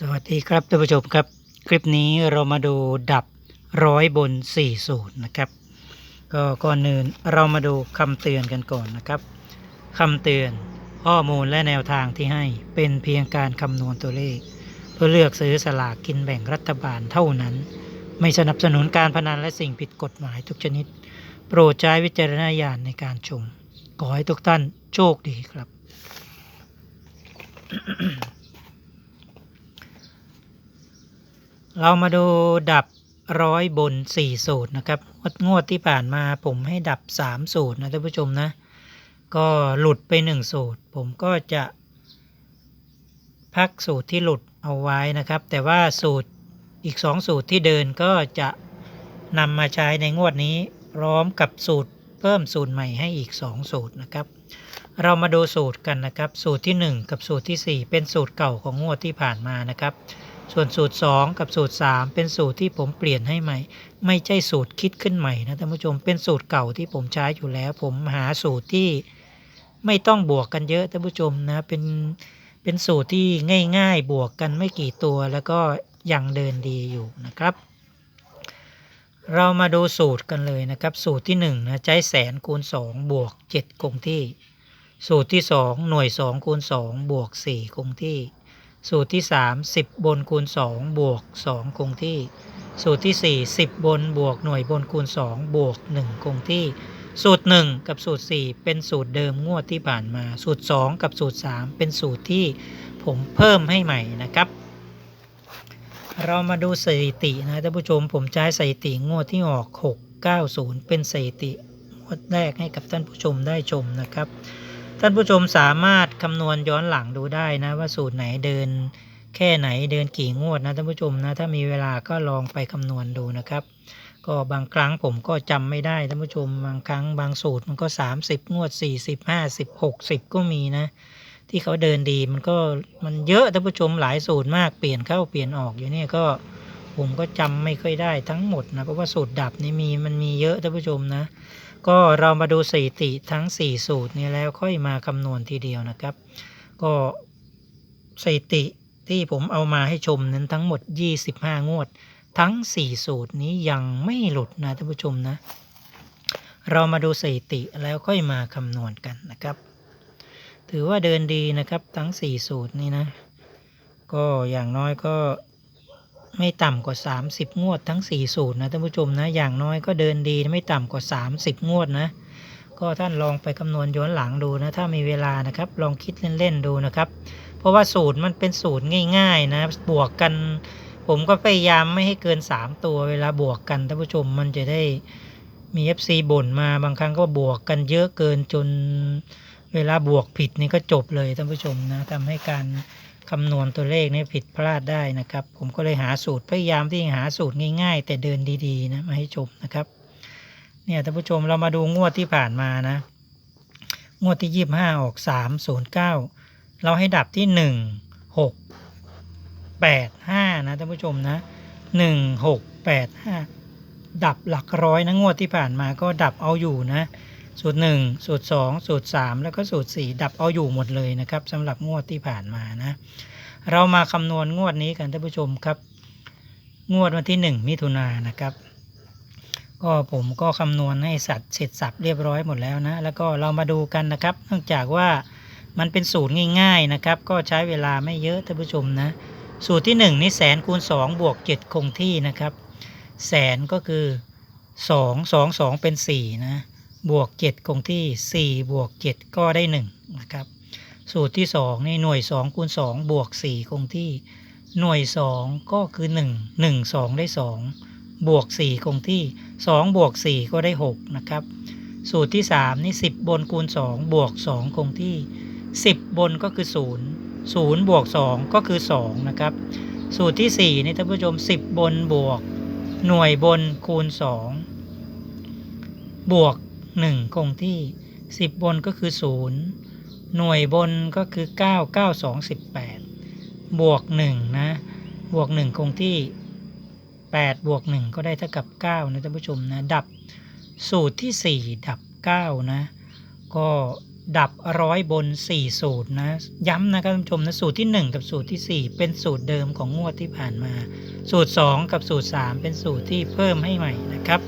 สวัสดีครับท่านผู้ชมครับ คลิปนี้เรามาดูดับร้อยบนสี่สูตรนะครับ ก็ก่อนอื่นเรามาดูคำเตือนกันก่อนนะครับคำเตือนข้อมูลและแนวทางที่ให้เป็นเพียงการคำนวณตัวเลข เพื่อเลือกซื้อสลากกินแบ่งรัฐบาลเท่านั้น ไม่สนับสนุนการพนันและสิ่งผิดกฎหมายทุกชนิด โปรดใช้วิจารณญาณในการชมขอให้ทุกท่านโชคดีครับ เรามาดูดับร้อยบนสี่สูตรนะครับงวดที่ผ่านมาผมให้ดับสามสูตรนะท่านผู้ชมนะ ก็หลุดไปหนึ่งสูตร ผมก็จะ พักสูตรที่หลุดเอาไว้นะครับ แต่ว่าสูตรอีกสองสูตรที่เดินก็จะนำมาใช้ในงวดนี้ พร้อมกับสูตรเพิ่มสูตรใหม่ให้อีกสองสูตรนะครับ เรามาดูสูตรกันนะครับ สูตรที่ 1 กับสูตรทีสี่4 เป็นสูตรเก่าของงวดที่ผ่านมานะครับ ส่วนสูตร 2 กับสูตร 3 เป็นสูตรที่ผมเปลี่ยนให้ใหม่ ไม่ใช่สูตรคิดขึ้นใหม่นะท่านผู้ชมเป็นสูตรเก่าที่ผมใช้อยู่แล้ว ผมหาสูตรที่ไม่ต้องบวกกันเยอะท่านผู้ชมนะเป็นเป็นสูตรที่ง่ายๆ บวกกันไม่กี่ตัวแล้วก็ยังเดินดีอยู่นะครับ เรามาดูสูตรกันเลยนะครับ สูตรที่1นะใช้แสนคูณ 2 บวก 7 คงที่ สูตรที่ 2 หน่วย 2 คูณ 2 บวก 4 คงที่ สูตรที่ 3 10 บนคูณ 2 บวก 2 คงที่ สูตรที่ 4 10 บนบวกหน่วยบนคูณ 2 บวก 1 คงที่ สูตร 1 กับสูตร 4 เป็นสูตรเดิมงวดที่ผ่านมา สูตร 2 กับสูตร 3 เป็นสูตรที่ผมเพิ่มให้ใหม่นะครับ เรามาดูสถิตินะท่านผู้ชมผมใช้สถิติงวดที่ออก 690 เป็นสถิติงวดแรกให้กับท่านผู้ชมได้ชมนะครับ ท่านผู้ชมสามารถคำนวณย้อนหลังดูได้นะ ว่าสูตรไหนเดิน แค่ไหนเดินกี่งวดนะท่านผู้ชมนะถ้ามีเวลาก็ลองไปคำนวณดูนะครับ ก็บางครั้งผมก็จำไม่ได้ท่านผู้ชมบางครั้งบางสูตรมันก็ 30 งวด 40 50 60 ก็มีนะ ที่เขาเดินดีมันก็มันเยอะท่านผู้ชมหลายสูตรมากเปลี่ยนเข้าเปลี่ยนออกอยู่เนี่ยก็ผมก็จำไม่ค่อยได้ทั้งหมดนะเพราะว่าสูตรดับนี่มีมันมีเยอะท่านผู้ชมนะ ก็เรามาดูสถิติทั้ง 4 สูตรนี้แล้วค่อยมาคำนวณทีเดียวนะครับ ก็สถิติที่ผมเอามาให้ชมนั้นทั้งหมด 25 งวด ทั้ง 4 สูตรนี้ยังไม่หลุดนะท่านผู้ชมนะ เรามาดูสถิติแล้วค่อยมาคำนวณกันนะครับ ถือว่าเดินดีนะครับทั้ง 4 สูตรนี้นะ ก็อย่างน้อยก็ ไม่ต่ำกว่า 30 งวดทั้ง4สูตรนะท่านผู้ชมนะอย่างน้อยก็เดินดีไม่ต่ำกว่า 30 งวดนะ ก็ท่านลองไปคำนวณย้อนหลังดูนะ ถ้ามีเวลานะครับลองคิดเล่นๆดูนะครับ เพราะว่าสูตรมันเป็นสูตรง่ายๆนะบวกกัน ผมก็พยายามไม่ให้เกิน 3 ตัวเวลาบวกกันท่านผู้ชมมันจะได้มี FC บ่นมาบางครั้งก็บวกกันเยอะเกินจนเวลาบวกผิดนี่ก็จบเลยท่านผู้ชมนะทำให้การ คำนวณตัวเลขนี่ผิดพลาดได้นะครับ ผมก็เลยหาสูตรพยายามที่จะหาสูตรง่าย ๆ แต่เดินดีๆนะมาให้ชมนะครับเนี่ยท่านผู้ชมเรามาดูงวดที่ผ่านมานะ งวดที่ยี่ห้าออกสามศูนย์เก้าเราให้ดับที่หนึ่งหกแปดห้านะท่านผู้ชมนะหนึ่งหกแปดห้าดับหลักร้อยนะงวดที่ผ่านมาก็ดับเอาอยู่นะ สูตรหนึ่งสูตรสองสูตรสามแล้วก็สูตรสี่ดับเอาอยู่หมดเลยนะครับสำหรับงวดที่ผ่านมานะ เรามาคำนวณงวดนี้กันท่านผู้ชมครับ งวดวันที่หนึ่งมิถุนายนนะครับ ก็ผมก็คำนวณให้สัตว์เสร็จสับเรียบร้อยหมดแล้วนะ แล้วก็เรามาดูกันนะครับ เนื่องจากว่ามันเป็นสูตรง่ายๆนะครับ ก็ใช้เวลาไม่เยอะท่านผู้ชมนะ สูตรที่ 1 นี่แสนคูณ2บวก7คงที่นะครับ แสนก็คือ 2 2 2 เป็น 4 นะ บวก 7 คงที่ 4 บวก 7 ก็ได้ 1 นะครับ สูตรที่ 2 นี่หน่วย 2 คูณ 2 บวก 4 คงที่ หน่วย 2 ก็คือ 1 1 2 ได้ 2 บวก 4 คงที่ 2 บวก 4 ก็ได้ 6 นะครับ สูตรที่ 3 นี่ 10 บนคูณ 2 บวก 2 คงที่ 10 บนก็คือ 0 0 บวก 2 ก็คือ 2 นะครับ สูตรที่ 4 นี่ท่านผู้ชม 10 บนบวก หน่วยบนคูณ 2 บวก 1 คงที่ 10 บนก็คือ 0 หน่วยบนก็คือ 9 9 2 18 บวก 1 นะ บวก 1 คงที่ 8 บวก 1 ก็ได้เท่ากับ 9 นะท่านผู้ชมนะ ดับสูตรที่ 4 ดับ 9 นะ ก็ดับร้อยบน 4 สูตรนะ ย้ำนะครับท่านผู้ชมนะสูตรที่ 1 กับสูตรทีสี่4 เป็นสูตรเดิมของงวดที่ผ่านมา สูตร 2 กับสูตร 3 เป็นสูตรที่เพิ่มให้ใหม่นะครับ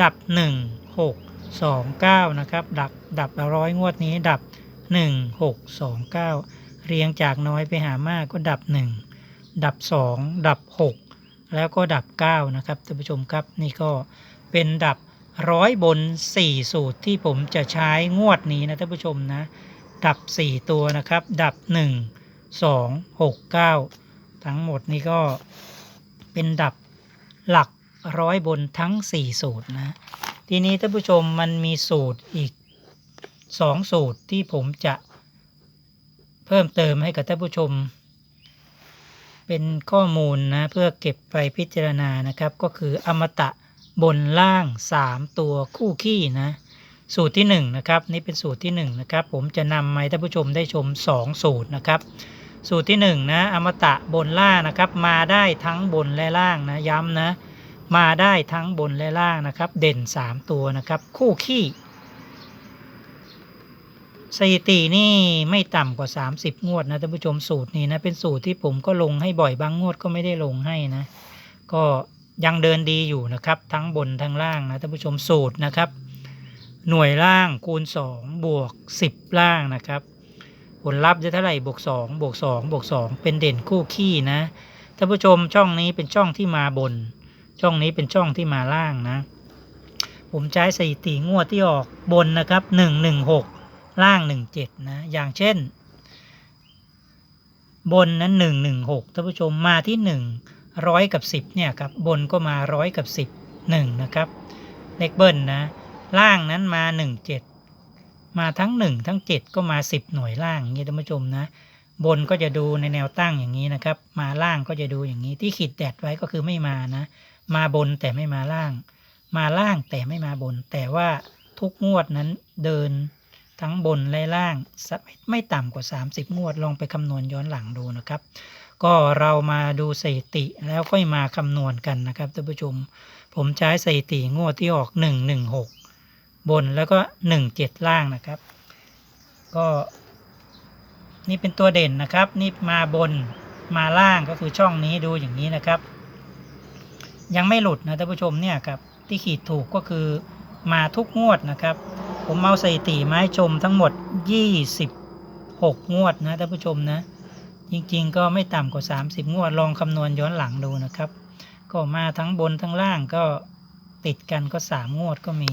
ดับ 1 6 2 9นะครับ ดับดับร้อยงวดนี้ดับ 1 6 2 9 เรียงจากน้อยไปหามากก็ดับ 1 ดับ 2 ดับ 6 แล้วก็ดับ 9 นะครับท่านผู้ชมครับนี่ก็เป็นดับร้อยบน 4 สูตรที่ผมจะใช้งวดนี้นะท่านผู้ชมนะ ดับ 4 ตัวนะครับ ดับ 1 2 6 9 ทั้งหมดนี้ก็เป็นดับหลักร้อยบนทั้ง 4 สูตรนะ ทีนี้ท่านผู้ชมมันมีสูตรอีก2สูตรที่ผมจะเพิ่มเติมให้กับท่านผู้ชม เป็นข้อมูลนะเพื่อเก็บไปพิจารณานะครับ ก็คืออมตะบนล่าง 3 ตัวคู่ขี้นะสูตรที่1นะครับนี่เป็นสูตรที่1นะครับผมจะนำมาให้ท่านผู้ชมได้ชม 2 สูตรนะครับ สูตรที่1นะอมตะบนล่างนะครับ มาได้ทั้งบนและล่างนะย้ำนะ มาได้ทั้งบนและล่างนะครับ เด่น 3 ตัวนะครับ คู่ขี้สถิตินี่ไม่ต่ำกว่า 30 งวดนะท่านผู้ชมสูตรนี้นะเป็นสูตรที่ผมก็ลงให้บ่อยบางงวดก็ไม่ได้ลงให้นะ ก็ยังเดินดีอยู่นะครับ ทั้งบนทั้งล่างนะท่านผู้ชมสูตรนะครับ หน่วยล่างคูณ 2 บวก 10 ล่างนะครับ ผลลัพธ์จะเท่าไหร่บวก2บวก2บวก2เป็นเด่นคู่ขี้นะท่านผู้ชมช่องนี้เป็นช่องที่มาบน ช่องนี้เป็นช่องที่มาล่างนะ ผมใช้สถิติงวดที่ออกบนนะครับ116ล่าง17นะ อย่างเช่น บนนั้น116ท่านผู้ชมมาที่1ร้อยกับ10เนี่ยครับบนก็มาร้อยกับ10 1นะครับเลขเบิ้ลนะ ล่างนั้นมา17มาทั้ง1ทั้ง7ก็มา10หน่วยล่างอย่างนี้ท่านผู้ชมนะ บนก็จะดูในแนวตั้งอย่างนี้นะครับ มาล่างก็จะดูอย่างนี้ที่ขีดแดดไว้ก็คือไม่มานะ มาบนแต่ไม่มาล่าง มาล่างแต่ไม่มาบน แต่ว่าทุกงวดนั้นเดินทั้งบนและล่างไม่ต่ำกว่า 30 งวดลองไปคำนวณย้อนหลังดูนะครับ ก็เรามาดูสถิติแล้วค่อยมาคำนวณกันนะครับท่านผู้ชมผมใช้สถิติงวดที่ออก 116 บนแล้วก็ 17 ล่างนะครับ ก็ นี่เป็นตัวเด่นนะครับ นี่มาบนมาล่างก็คือช่องนี้ดูอย่างนี้นะครับ ยังไม่หลุดนะท่านผู้ชมเนี่ยครับที่ขีดถูกก็คือมาทุกงวดนะครับ ผมเอาสถิติมาให้ชมทั้งหมด 26 งวดนะท่านผู้ชมนะ จริงๆ ก็ไม่ต่ำกว่า 30 งวดลองคำนวณย้อนหลังดูนะครับ ก็มาทั้งบนทั้งล่างก็ติดกันก็ 3 งวดก็มี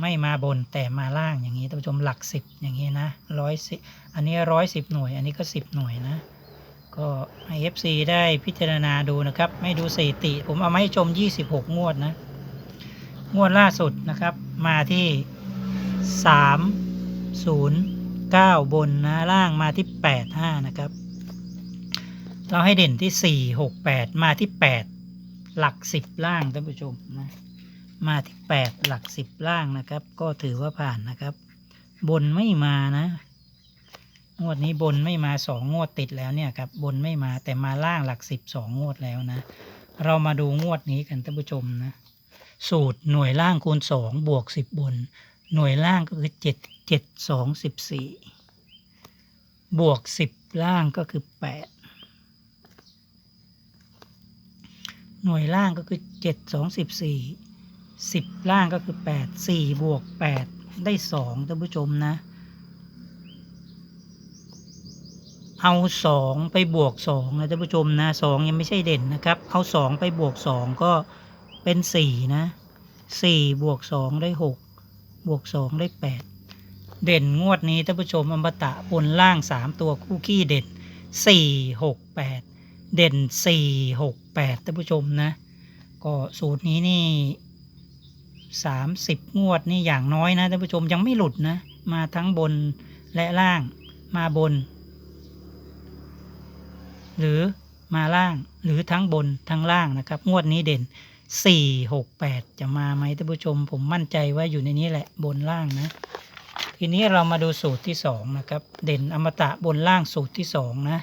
ไม่มาบนแต่มาล่างอย่างนี้ท่านผู้ชมหลัก 10 อย่างนี้นะร้อยสิอันนี้ร้อยสิบหน่วย อันนี้ก็ 10 หน่วยนะ ก็ให้ FC ได้พิจารณาดูนะครับ ไม่ดูสถิติ ผมเอามาให้ชม 26 งวดนะ งวดล่าสุดนะครับ มาที่ 3 0 9 บนนะล่างมาที่ 8 5 นะครับ เราให้เด่นที่ 4 6 8 มาที่ 8 หลัก 10 ล่างท่านผู้ชมนะมาที่ 8 หลัก 10 ล่างนะครับ ก็ถือว่าผ่านนะครับ บนไม่มานะ งวดนี้บนไม่มาสองงวดติดแล้วเนี่ยครับบนไม่มาแต่มาล่างหลักสิบสองงวดแล้วนะ เรามาดูงวดนี้กันท่านผู้ชมนะ สูตรหน่วยล่างคูณสองบวกสิบบน หน่วยล่างก็คือเจ็ดเจ็ดสองสิบสี่บวกสิบล่างก็คือแปดหน่วยล่างก็คือเจ็ดสองสิบสี่สิบล่างก็คือแปดสี่บวกแปดได้สองท่านผู้ชมนะ เอาสองไปบวกสองนะท่านผู้ชมนะสองยังไม่ใช่เด่นนะครับ เอาสองไปบวกสองก็เป็นสี่นะสี่บวกสองได้หกบวกสองได้แปดเด่นงวดนี้ท่านผู้ชมอมตะบนล่างสามตัวคู่ขี้เด่นสี่หกแปดเด่นสี่หกแปดท่านผู้ชมนะ ก็สูตรนี้นี่สามสิบงวดนี่อย่างน้อยนะท่านผู้ชมยังไม่หลุดนะ มาทั้งบนและล่างมาบน หรือมาล่างหรือทั้งบนทั้งล่างนะครับ งวดนี้เด่น 4 6 8 จะมาไหมท่านผู้ชม ผมมั่นใจว่าอยู่ในนี้แหละบนล่างนะ ทีนี้เรามาดูสูตรที่ 2 นะครับ เด่นอมตะบนล่างสูตรที่ 2 นะ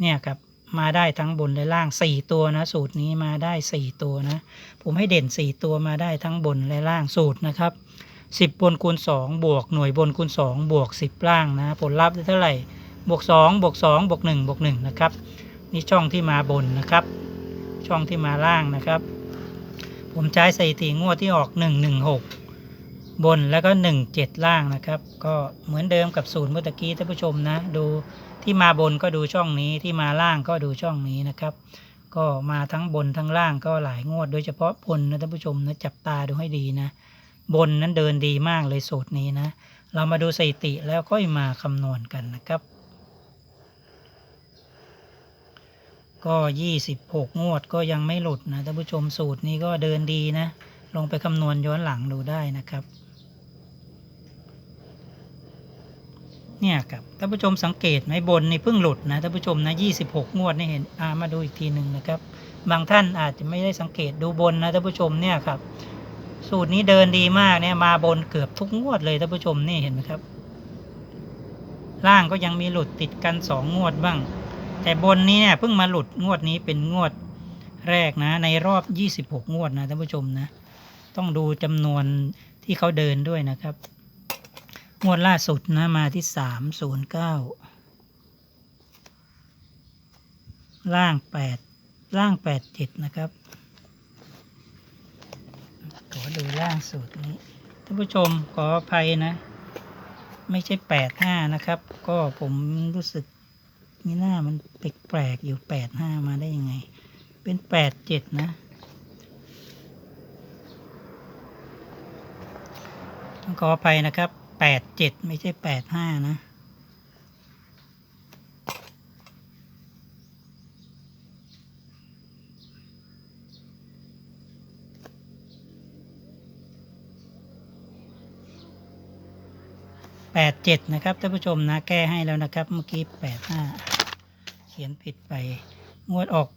เนี่ยครับมาได้ทั้งบนและล่าง 4 ตัวนะ สูตรนี้มาได้ 4 ตัวนะ ผมให้เด่น 4 ตัวมาได้ทั้งบนและล่างสูตรนะครับ 10 บนคูณ 2 บวกหน่วยบนคูณ 2 บวก 10 ล่างนะ ผลลัพธ์ได้เท่าไหร่ บวก2บวก2บวก1บวก1นะครับ นี่ช่องที่มาบนนะครับ ช่องที่มาล่างนะครับ ผมใช้สถิติงวดที่ออก 116 บนแล้วก็ 17 ล่างนะครับ ก็เหมือนเดิมกับศูนย์เมื่อกี้ท่านผู้ชมนะ ดูที่มาบนก็ดูช่องนี้ที่มาล่างก็ดูช่องนี้นะครับ ก็มาทั้งบนทั้งล่างก็หลายงวด โดยเฉพาะบนนะท่านผู้ชมนะจับตาดูให้ดีนะบนนั้นเดินดีมากเลยสูตรนี้นะ เรามาดูสถิติแล้วก็มาคำนวณกันนะครับ ก็26งวดก็ยังไม่หลุดนะท่านผู้ชมสูตรนี้ก็เดินดีนะ ลงไปคำนวณย้อนหลังดูได้นะครับ เนี่ยครับท่านผู้ชมสังเกตไหมบนนี่เพิ่งหลุดนะท่านผู้ชมนะ26งวดนี่เห็นอามาดูอีกทีหนึ่งนะครับ บางท่านอาจจะไม่ได้สังเกตดูบนนะท่านผู้ชมเนี่ยครับ สูตรนี้เดินดีมากเนี่ยมาบนเกือบทุกงวดเลยท่านผู้ชมนี่เห็นไหมครับ ล่างก็ยังมีหลุดติดกันสองงวดบ้าง แต่บนนี้เนี่ยเพิ่งมาหลุดงวดนี้เป็นงวดแรกนะ ในรอบ 26 งวดนะท่านผู้ชมนะ ต้องดูจำนวนที่เขาเดินด้วยนะครับ งวดล่าสุดนะมาที่ 309 ล่าง 8 ล่าง 87 นะครับ ขอดูล่างสุดนี้ท่านผู้ชมขออภัยนะ ไม่ใช่ 85 นะครับ ก็ผมรู้สึก มีหน้ามันแปลกๆอยู่แปดห้ามาได้ยังไง เป็นแปดเจ็ดนะต้องขออภัยนะครับแปดเจ็ดไม่ใช่แปดห้านะแปดเจ็ดนะครับท่านผู้ชมนะแก้ให้แล้วนะครับ เมื่อกี้แปดห้า ขียนผิดไป งวดออก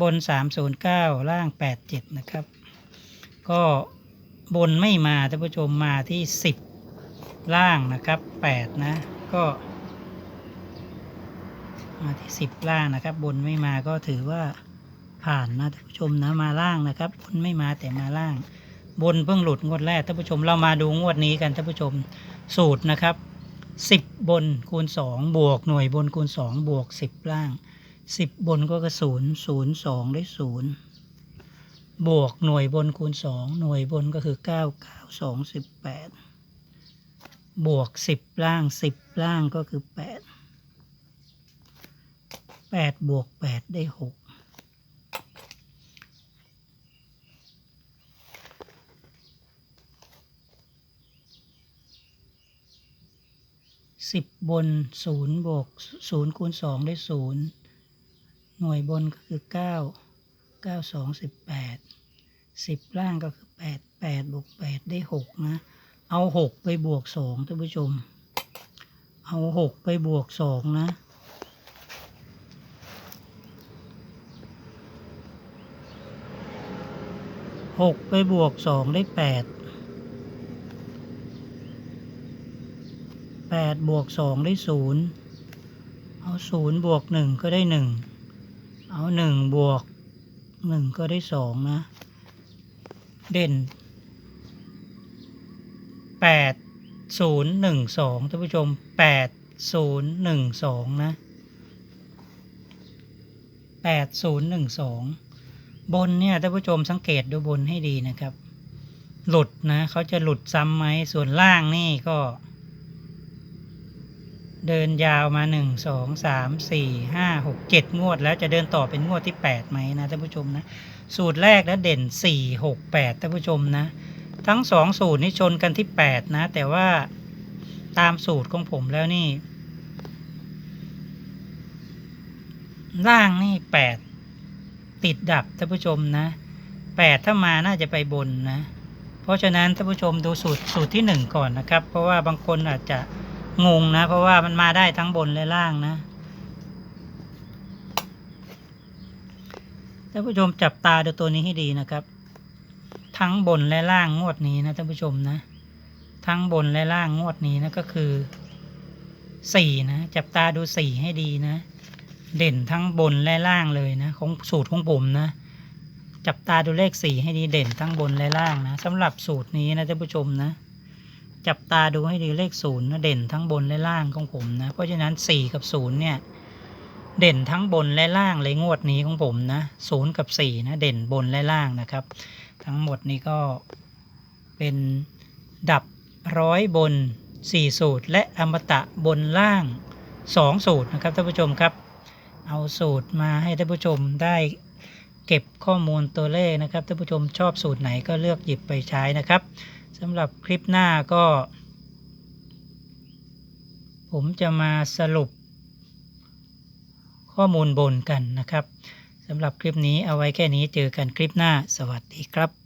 บนสามศูนย์เก้าล่างแปดเจ็ดนะครับ ก็บนไม่มาท่านผู้ชมมาที่สิบล่างนะครับแปดนะ ก็ มาที่สิบล่างนะครับ บนไม่มาก็ถือว่าผ่านนะท่านผู้ชมนะมาล่างนะครับ บนไม่มาแต่มาล่าง บนเพิ่งหลุดงวดแรกท่านผู้ชมเรามาดูงวดนี้กันท่านผู้ชมสูตรนะครับ 10 บนคูณ 2 บวกหน่วยบนคูณ 2 บวก 10 ล่าง 10 บนก็คือ0 0 2ได้0 บวกหน่วยบนคูณ 2 หน่วยบนก็คือ 9 9 2 18 บวก 10 ล่าง 10 ล่างก็คือ 8 8 บวก 8 ได้ 6 สิบบนศูนย์บวกศูนย์คูณสองได้ศูนย์หน่วยบนก็คือเก้าเก้าสองสิบแปดสิบล่างก็คือแปดแปดบวกแปดได้หกนะ เอาหกไปบวกสองท่านผู้ชม เอาหกไปบวกสองนะหกไปบวกสองได้แปด แปดบวกสองได้ศูนย์เอาศูนย์บวกหนึ่งก็ได้หนึ่งเอาหนึ่งบวกหนึ่งก็ได้สองนะ เด่นแปดศูนย์หนึ่งสองท่านผู้ชมแปดศูนย์หนึ่งสองนะแปดศูนย์หนึ่งสองบนเนี่ยท่านผู้ชมสังเกตดูบนให้ดีนะครับ หลุดนะ เขาจะหลุดซ้ำไหมส่วนล่างนี่ก็ เดินยาวมาหนึ่งสองสามสี่ห้าหกเจ็ดงวด แล้วจะเดินต่อเป็นงวดที่แปดไหมนะท่านผู้ชมนะ สูตรแรกแล้วเด่นสี่หกแปดท่านผู้ชมนะ ทั้งสองสูตรนี้ชนกันที่แปดนะ แต่ว่าตามสูตรของผมแล้วนี่ ล่างนี่แปดติดดับท่านผู้ชมนะแปดถ้ามาน่าจะไปบนนะ เพราะฉะนั้นท่านผู้ชมดูสูตรสูตรที่หนึ่งก่อนนะครับ เพราะว่าบางคนอาจจะ งงนะ เพราะว่ามันมาได้ทั้งบนและล่างนะท่านผู้ชมจับตาดูตัวนี้ให้ดีนะครับ ทั้งบนและล่างงวดนี้นะท่านผู้ชมนะ ทั้งบนและล่างงวดนี้นะก็คือสี่นะจับตาดูสี่ให้ดีนะ เด่นทั้งบนและล่างเลยนะของสูตรของผมนะจับตาดูเลขสี่ให้ดีเด่นทั้งบนและล่างนะสำหรับสูตรนี้นะท่านผู้ชมนะ จับตาดูให้ดีเลขศูนย์นะเด่นทั้งบนและล่างของผมนะ เพราะฉะนั้นสี่กับศูนย์เนี่ย เด่นทั้งบนและล่างเลยงวดนี้ของผมนะศูนย์กับสี่นะเด่นบนและล่างนะครับ ทั้งหมดนี้ก็เป็นดับร้อยบนสี่สูตร และอมตะบนล่างสองสูตรนะครับท่านผู้ชมครับ เอาสูตรมาให้ท่านผู้ชมได้เก็บข้อมูลตัวเลขนะครับท่านผู้ชมชอบสูตรไหนก็เลือกหยิบไปใช้นะครับ สำหรับคลิปหน้าก็ ผมจะมาสรุป ข้อมูลบนกันนะครับสำหรับคลิปนี้เอาไว้แค่นี้เจอกันคลิปหน้า สวัสดีครับ